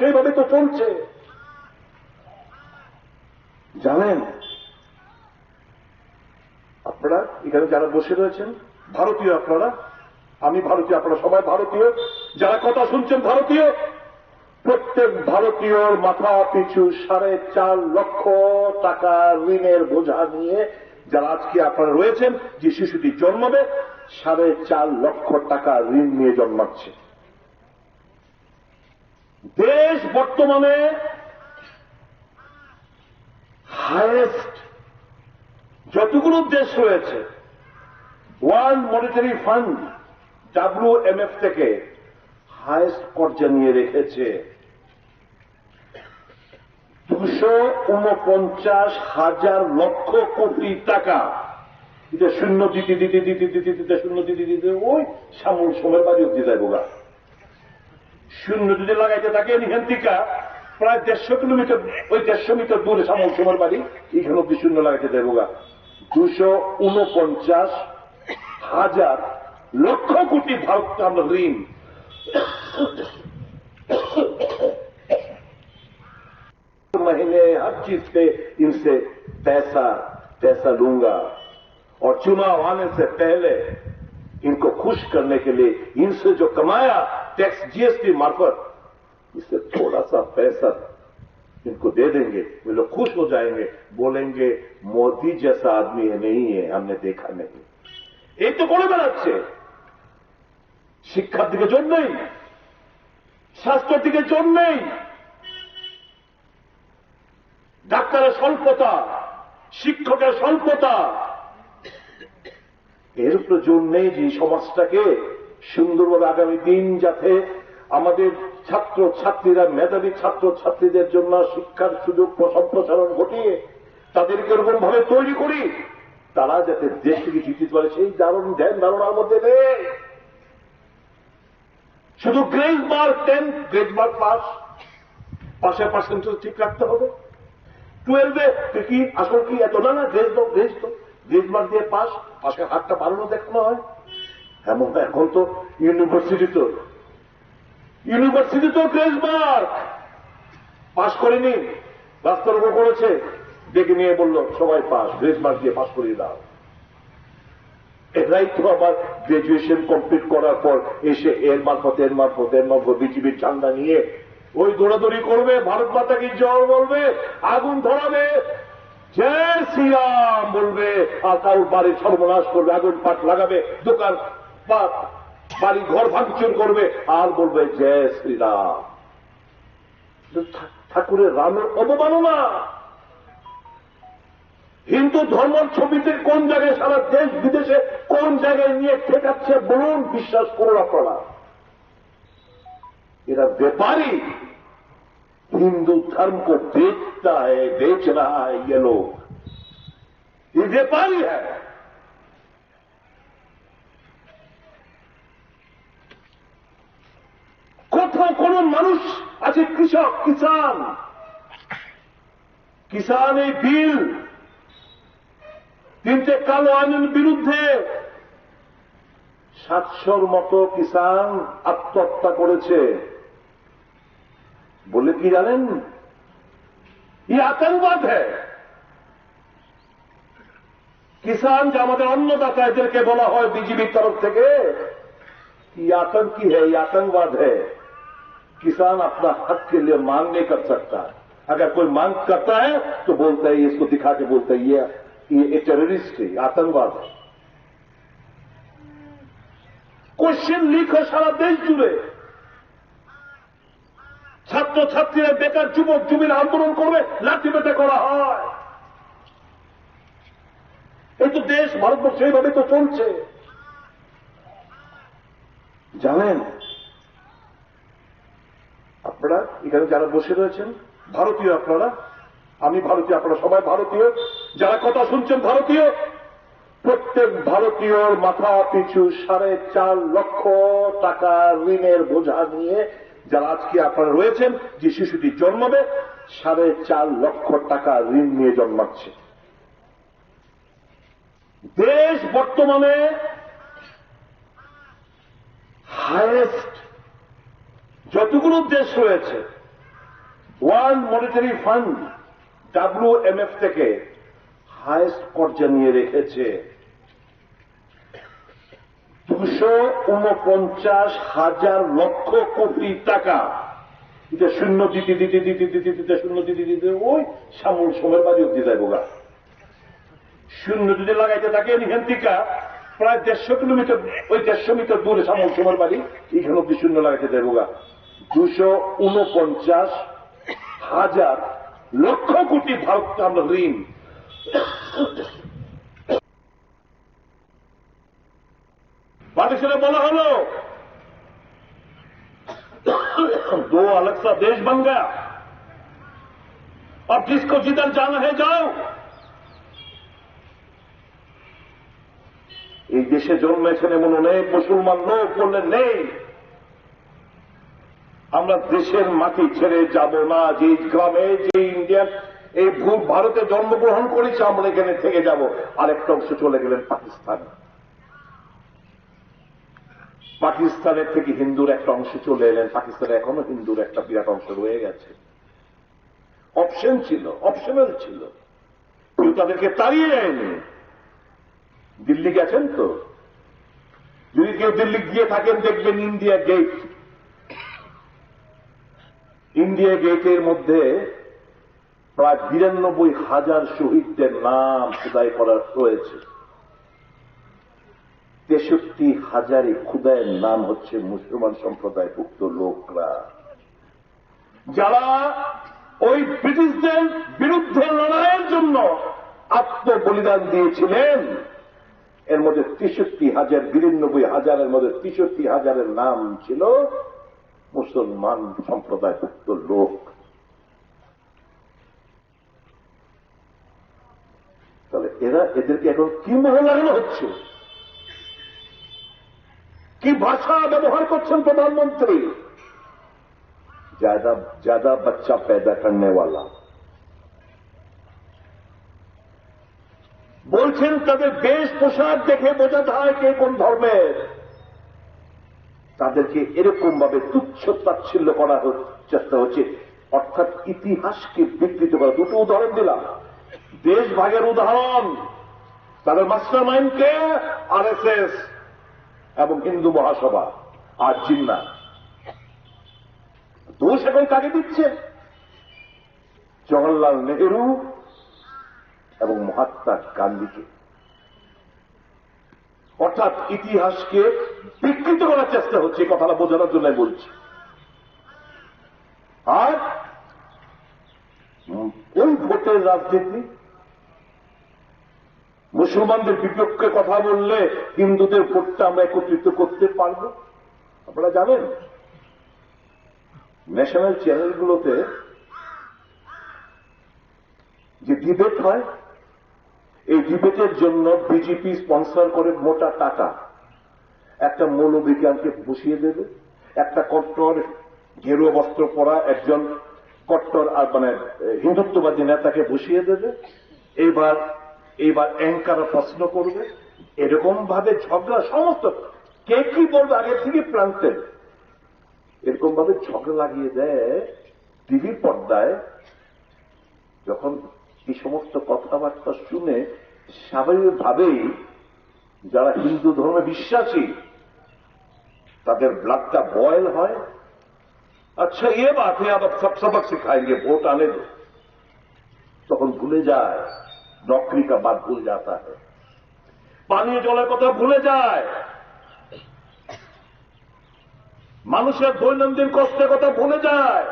সেইভাবে তো চলছে। জানেন, আপনারা এখানে যারা বসে রয়েছেন, ভারতীয় আপনারা, আমি ভারতীয়, আপনারা সবাই ভারতীয়, যারা কথা শুনছেন ভারতীয়, প্রত্যেক ভারতীয়র মাথা পিছু সাড়ে চার লক্ষ টাকা ঋণের বোঝা নিয়ে যারা আজকে আপনারা রয়েছেন, যে শিশুটি জন্মাবে, সাড়ে চার লক্ষ টাকা ঋণ নিয়ে জন্মাচ্ছে। দেশ বর্তমানে হায়েস্ট যতগুলো দেশ রয়েছে ওয়ার্ল্ড মনিটারি ফান্ড ডাব্লিউএমএফ থেকে হায়েস্ট কর্জা নিয়ে রেখেছে দুশো উনপঞ্চাশ হাজার লক্ষ কোটি টাকা এটা শূন্য দিতে দিতে দিতে দিতে দিতে শূন্য দিতে দিতে ওই সামুল সময় বাড়ি অব্দি যায় বোগা শূন্য যদি লাগাইতে থাকে এখান থেকে প্রায় দেড়শো কিলোমিটার ওই দেড়শো মিটার দূরে সামল সমর বাড়ি এখানে অব্দি শূন্য লাগাইতে দেয় বোগা দুশো উনপঞ্চাশ হাজার লক্ষ কোটি ভারত আমরা ঋণ महीने हर चीज पे इनसे पैसा पैसा लूंगा और चुनाव आने से पहले इनको खुश करने के लिए इनसे जो कमाया टैक्स जीएसटी मार्फत इससे थोड़ा सा पैसा इनको दे देंगे वे लोग खुश हो जाएंगे बोलेंगे मोदी जैसा आदमी है नहीं है हमने देखा नहीं এই তো করে বেড়াচ্ছে শিক্ষার দিকে জোর নেই স্বাস্থ্যের দিকে জোর নেই ডাক্তারের স্বল্পতা শিক্ষকের স্বল্পতা এর উপর জোর নেই যে এই সমাজটাকে সুন্দরভাবে আগামী দিন যাতে আমাদের ছাত্র ছাত্রীরা মেধাবী ছাত্র ছাত্রীদের জন্য শিক্ষার সুযোগ সম্প্রসারণ ঘটিয়ে তাদেরকে এরকম ভাবে তৈরি করি, তারা যাতে দেশকে জিতে পারে, সেই দারুণ ধ্যান ধারণার মধ্যে শুধু grace mark ten grace mark pass পাশের পার্সেন্টেজ ঠিক রাখতে হবে। টুয়েলভে কি আসল কি এত না না গ্রেস দাও গ্রেস তো। গ্রেস মার্ক দিয়ে পাস পাশের হাতটা বাড়ানো দেখানো হয়। এমন এখন তো ইউনিভার্সিটি তো। ইউনিভার্সিটি তো গ্রেস মার্ক পাস করেনি। রাস্তার উপর করেছে। ডেকে নিয়ে বলল, সবাই পাস গ্রেস মার্ক দিয়ে পাস করিয়ে দাও। এরাই তো আবার গ্রাজুয়েশন কমপ্লিট করার পর এসে এর মারফত এর মারফত এর মারফত বিজিবির ঝান্ডা নিয়ে ওই দৌড়াদৌড়ি করবে, ভারত মাতাকে জল বলবে, আগুন ধরাবে, জয় শ্রীরাম বলবে, আর কারোর বাড়ির সর্বনাশ করবে, আগুন পাট লাগাবে, দোকান পাট বাড়ি ঘর ভাঙচুর করবে আর বলবে জয় শ্রীরাম ঠাকুরের রামের অবমাননা হিন্দু ধর্মের ছবিতে কোন জায়গায় সারা দেশ বিদেশে কোন জায়গায় নিয়ে ঠেকাচ্ছে বলুন বিশ্বাস করুন আপনারা এরা व्यापारी हिंदू धर्म को बेचता है बेच रहा है ये लोग ये व्यापारी है কোথাও কোন মানুষ আছে কৃষক কিষান কিষান এই বিল, তিনটে কালো আইনের বিরুদ্ধে সাতশোর মতো কিষান আত্মহত্যা করেছে। বলে কি জানেন? ই আতঙ্কবাদ হ্যাঁ কিষান যে আমাদের অন্নদাতা, এদেরকে বলা হয় বিজেপির তরফ থেকে, ই আতঙ্কি হ্যাঁ আতঙ্কবাদ হ্যাঁ किसान अपना हक के लिए मांग नहीं कर सकता अगर कोई मांग करता है तो बोलता है इसको दिखा के बोलता है ये ये टेररिस्ट है आतंकवाद है কোশ্চেন লিক হয় সারা দেশ জুড়ে ছাত্র ছাত্রীরা বেকার যুবক যুবীরা আন্দোলন করবে লাঠি পেটে করা হয় এই তো দেশ ভারতবর্ষ এইভাবে তো চলছে জানেন আপনারা এখানে যারা বসে রয়েছেন, ভারতীয় আপনারা, আমি ভারতীয়, আপনারা সবাই ভারতীয়, যারা কথা শুনছেন ভারতীয়, প্রত্যেক ভারতীয়র মাথা পিছু সাড়ে চার লক্ষ টাকা ঋণের বোঝা নিয়ে যারা আজকে আপনারা রয়েছেন, যে শিশুটি জন্মাবে, সাড়ে চার লক্ষ টাকা ঋণ নিয়ে জন্মাচ্ছে। দেশ বর্তমানে হায়েস্ট যতগুলো দেশ রয়েছে ওয়ার্ল্ড মনিটারি ফান্ড ডাব্লিউএমএফ থেকে হায়েস্ট কর্জা নিয়ে রেখেছে। দুশো উনপঞ্চাশ হাজার লক্ষ কোটি টাকা। এটা শূন্য দিতে দিতে দিতে দিতে দিতে শূন্য দিতে দিতে ওই সামল সময় বাড়ি অব্দি যাইব গা। শূন্য যদি লাগাইতে থাকে, এখান থেকে প্রায় দেড়শো কিলোমিটার, ওই দেড়শো মিটার দূরে সামল সময় বাড়ি এখানে অব্দি শূন্য লাগাইতে যাইব গা। দুশো উনপঞ্চাশ হাজার লক্ষ কোটি ভারত আমরা ঋণ पाकिस्तान बोला हलो दो अलग सा देश बन गया अब जिसको जिधर जाना है जाओ এই দেশে জন্মেছেন এমন অনেক মুসলমান লোক বললেন নেই আমরা দেশের মাটি ছেড়ে যাব না, যে গ্রামে, যে ইন্ডিয়ান। এই ভূ ভারতে জন্মগ্রহণ করেছে, আমরা এখানে থেকে যাব। আরেকটা অংশ চলে গেলেন পাকিস্তান। পাকিস্তানের থেকে হিন্দুর একটা অংশ চলে এলেন। পাকিস্তানে এখনও হিন্দুর একটা বিরাট অংশ রয়ে গেছে। অপশন ছিল, অপশনাল ছিল। কেউ তাদেরকে তাড়িয়ে যায়নি দিল্লি গেছেন তো? যদি কেউ দিল্লি গিয়ে থাকেন, দেখবেন ইন্ডিয়া গেট ইন্ডিয়া গেটের মধ্যে প্রায় বিরানব্বই হাজার শহীদদের নাম খোদাই করা রয়েছে। তেষট্টি হাজারে খুদায়ের নাম হচ্ছে মুসলমান সম্প্রদায়ভুক্ত লোকরা। যারা ওই ব্রিটিশদের বিরুদ্ধে লড়াইয়ের জন্য আত্মবলিদান দিয়েছিলেন, এর মধ্যে তেষট্টি হাজার, বিরানব্বই হাজারের মধ্যে তেষট্টি হাজারের নাম ছিল মুসলমান সম্প্রদায়ভুক্ত লোক তাহলে এরা এদেরকে এখন কি মোহ লাগানো হচ্ছে কি ভাষা ব্যবহার করছেন প্রধানমন্ত্রী ज्यादा ज्यादा बच्चा पैदा करने वाला বলছেন তাদের বেশ পোশাক দেখে বোঝা যায় কে কোন ধর্মের তাদেরকে এরকম ভাবে তুচ্ছ তাচ্ছিল্য করা চেষ্টা হচ্ছে। অর্থাৎ ইতিহাসকে বিকৃত করা। দুটো উদাহরণ দিলাম। দেশ ভাগের উদাহরণ, তাদের মাস্টার মাইন্ডকে আর এবং হিন্দু মহাসভা, আর জিন্না। দোষ এখন কাকে দিচ্ছে? জওয়াহরলাল নেহেরু এবং মহাত্মা গান্ধীকে। অর্থাৎ ইতিহাসকে বিকৃত করার চেষ্টা হচ্ছে কথাটা বোঝানোর জন্য বলছি। আর ওই ভোটের রাজনীতি মুসলমানদের বিপক্ষে কথা বললে হিন্দুদের ভোটটা আমরা একত্রিত করতে পারব। আপনারা জানেন, ন্যাশনাল চ্যানেলগুলোতে যে ডিবেট হয়, এই ডিবেটের জন্য বিজেপি স্পন্সর করে মোটা টাকা। একটা মৌলবিজ্ঞানকে বসিয়ে দেবে, একটা কট্টর গেরুয়া বস্ত্র পরা একজন কট্টর আর মানে হিন্দুত্ববাদী নেতাকে বসিয়ে দেবে, এইবার এইবার অ্যাঙ্কার প্রশ্ন করবে এরকম ভাবে ঝগড়া সমস্ত, কে কি বলবে আগে থেকে প্রান্তে? এরকম ভাবে ঝগড়া লাগিয়ে দেয় টিভির পর্দায়, যখন এই সমস্ত কথাবার্তা শুনে স্বাভাবিকভাবেই যারা হিন্দু ধর্মে বিশ্বাসী তাদের ব্লাডটা বয়েল হয় আচ্ছা এ বাত है अब सब सबक सिखाएंगे वोट आने दो তখন ভুলে যায় নকরি কা বাদ ভুল যাতা है পানীয় জলের কথা ভুলে যায় মানুষের দৈনন্দিন কষ্টের কথা ভুলে যায়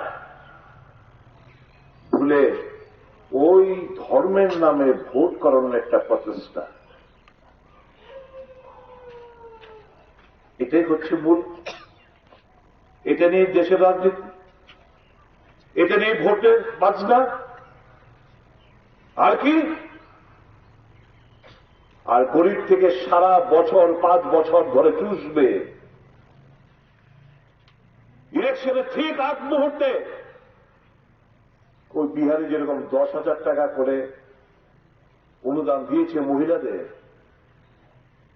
ভুলে ওই ধর্মের নামে ভোট করানোর একটা প্রচেষ্টা এটাই হচ্ছে মূল। এটা নিয়ে দেশের রাজনীতি। এটা নিয়ে ভোটের বাজনা। আর কি? আর গরিব থেকে সারা বছর, পাঁচ বছর ধরে চুষবে। ইলেকশনের ঠিক আগ মুহূর্তে ওই বিহারে যেরকম দশ হাজার টাকা করে অনুদান দিয়েছে মহিলাদের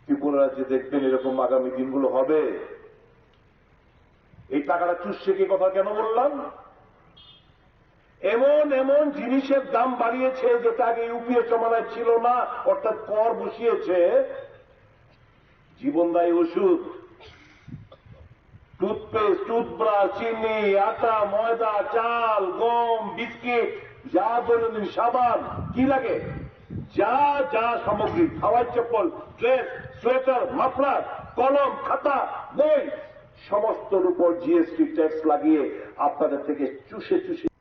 ত্রিপুরা রাজ্যে দেখবেন এরকম আগামী দিনগুলো হবে। এই টাকাটা চুষছে কি কথা কেন বললাম? এমন এমন জিনিসের দাম বাড়িয়েছে যেটা আগে ইউপিএ জমানায় ছিল না, অর্থাৎ কর বসিয়েছে। জীবনদায়ী ওষুধ টুথপেস্ট টুথব্রাশ চিনি, আটা, ময়দা, চাল, গম, বিস্কিট, যা দৈনন্দিন সাবান, কি লাগে? যা যা সামগ্রী, খাওয়ার চপ্পল, ড্রেস, সোয়েটার, মাফলার, কলম, খাতা, বই সমস্তর উপর জিএসটি ট্যাক্স লাগিয়ে আপনাদের থেকে চুষে চুষে